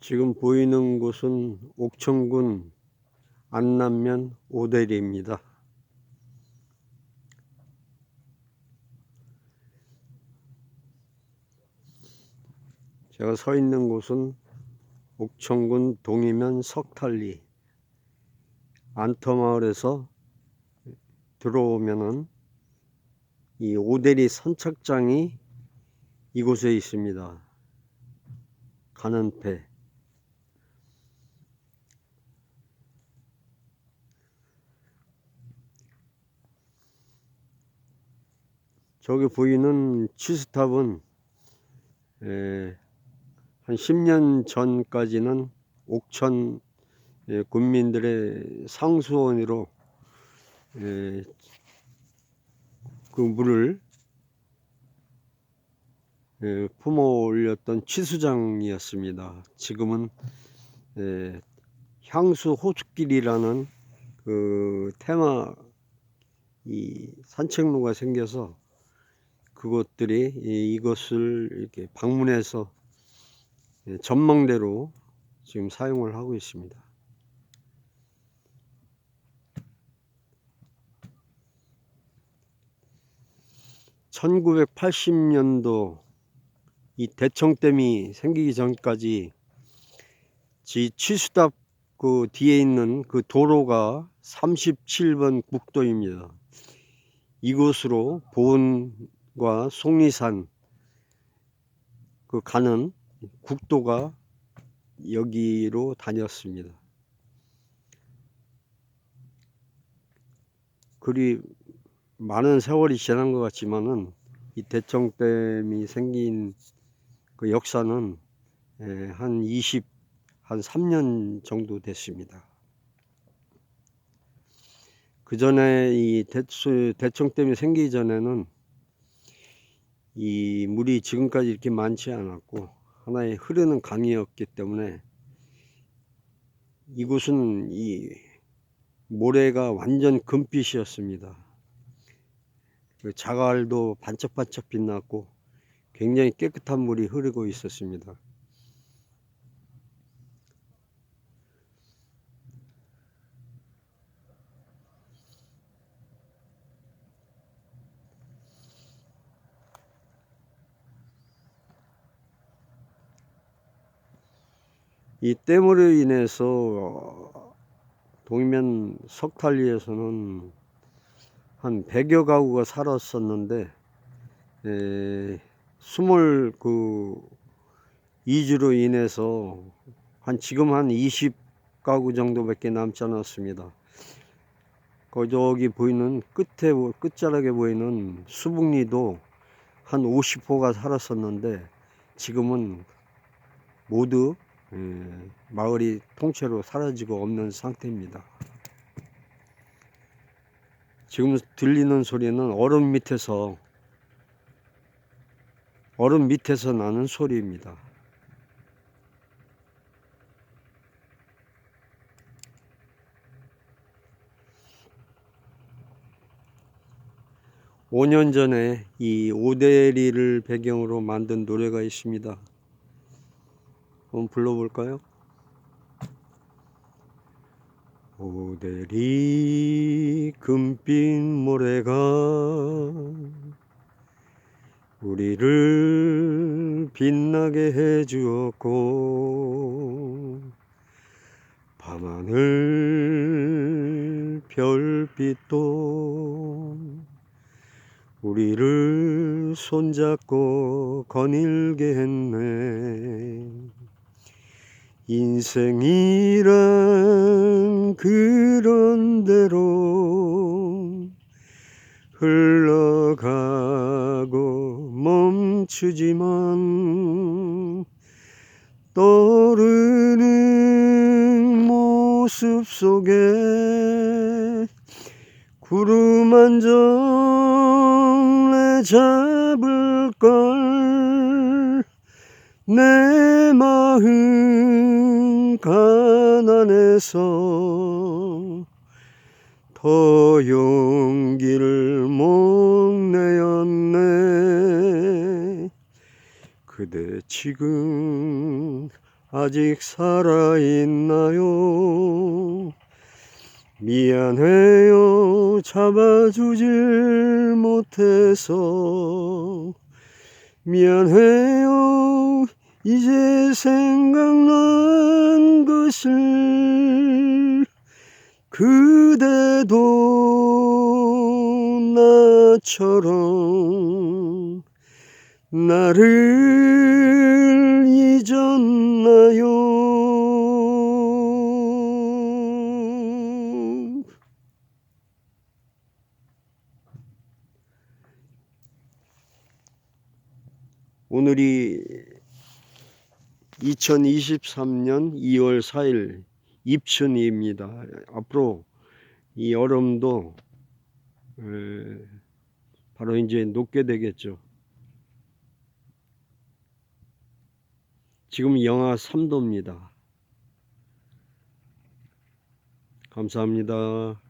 지금 보이는 곳은 옥천군 안남면 오대리입니다. 제가 서 있는 곳은 옥천군 동이면 석탈리 안터마을에서 들어오면은 이 오대리 선착장이 이곳에 있습니다. 가는 배. 저기 보이는 치스탑은 에, 한 10년 전까지는 옥천 예, 군민들의 상수원으로 예, 그 물을 예, 품어 올렸던 취수장이었습니다. 지금은 예, 향수 호숫길이라는 그 테마 이 산책로가 생겨서 그것들이 이- 이것을 이렇게 방문해서 예, 전망대로 지금 사용을 하고 있습니다. (1980년도) 이 대청댐이 생기기 전까지 지 취수답 그 뒤에 있는 그 도로가 37번 국도입니다. 이곳으로 보은 과 속리산 그 가는 국도가 여기로 다녔습니다. 그리 많은 세월이 지난 것 같지만은 이 대청댐이 생긴 그 역사는 예, 한 20, 한 3년 정도 됐습니다. 그 전에 이 대청댐이 생기기 전에는 이 물이 지금까지 이렇게 많지 않았고 하나의 흐르는 강이었기 때문에 이곳은 이 모래가 완전 금빛이었습니다. 그 자갈도 반짝반짝 빛났고 굉장히 깨끗한 물이 흐르고 있었습니다. 이 댐으로 인해서 동면 석탈리에서는 한 100여 가구가 살았었는데 에, 스몰 그 이주로 인해서 한 지금 한 20 가구 정도밖에 남지 않았습니다. 그 저기 보이는 끝에 끝자락에 보이는 수북리도 한 50호가 살았었는데 지금은 모두 에, 마을이 통째로 사라지고 없는 상태입니다. 지금 들리는 소리는 얼음 밑에서 얼음 밑에서 나는 소리입니다. 오년 전에 이 오대리를 배경으로 만든 노래가 있습니다. 한번 불러볼까요? 오대리 금빛 모래가 우리를 빛나게 해주었고 밤하늘 별빛도 우리를 손잡고 거닐게 했네 인생이란 그런 대로 흘러가고 멈추지만 떠오르는 모습 속에 구름 한 점에 잡을 걸 내 마음 가난해서 더 용기를 못 내었네. 그대 지금 아직 살아있나요? 미안해요. 잡아주질 못해서. 미안해요 이제 생각난 것을 그대도 나처럼 나를 잊었나요? 오늘이 2023년 2월 4일 입춘입니다. 앞으로 이 에, 바로 이제 녹게 되겠죠. 지금 영하 3도입니다. 감사합니다.